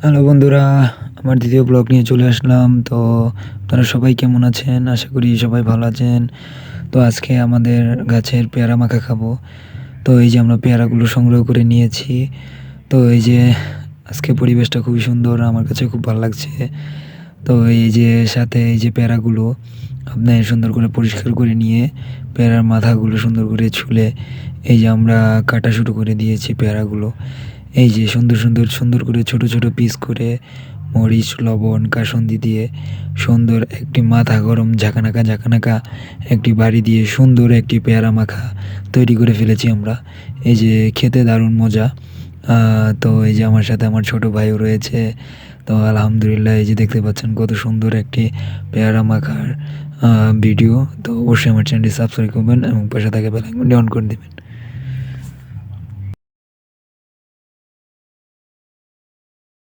Hello বন্ধুরা, আমার দ্বিতীয় ব্লগ নিয়ে চলে আসলাম। তো আপনারা সবাই কেমন আছেন? আশা করি সবাই ভালো আছেন। তো আজকে আমাদের গাছের পেয়ারা মাখা খাব। তো এই যে আমরা পেয়ারাগুলো সংগ্রহ করে নিয়েছি। তো এই যে আজকে পরিবেশটা খুবই সুন্দর, আমার কাছে খুব ভালো লাগছে। তো এই যে সাথে এই যে পেয়ারাগুলো, আপনি সুন্দর করে পরিষ্কার করে নিয়ে পেয়ারার মাথাগুলো সুন্দর করে ছুলে এই যে আমরা কাটা শুরু করে দিয়েছি পেয়ারাগুলো। এই যে সুন্দর সুন্দর সুন্দর করে ছোট ছোট পিস করে মরিচ, লবণ, কাসন্দি দিয়ে সুন্দর একটি মাথা গরম ঝাঁকানাকা ঝাঁকানাকা একটি বাড়ি দিয়ে সুন্দর একটি পেয়ারা মাখা তৈরি করে ফেলেছি আমরা। এই যে খেতে দারুণ মজা। তো এই যে আমার সাথে আমার ছোট ভাইও রয়েছে। তো আলহামদুলিল্লাহ এই যে দেখতে পাচ্ছেন কত সুন্দর একটি পেয়ারা মাখার ভিডিও তো অবশ্যই আমার চ্যানেলটি সাবস্ক্রাইব করবেন এবং পাশে থাকে বেলাইকনটি অন করে দেবেন।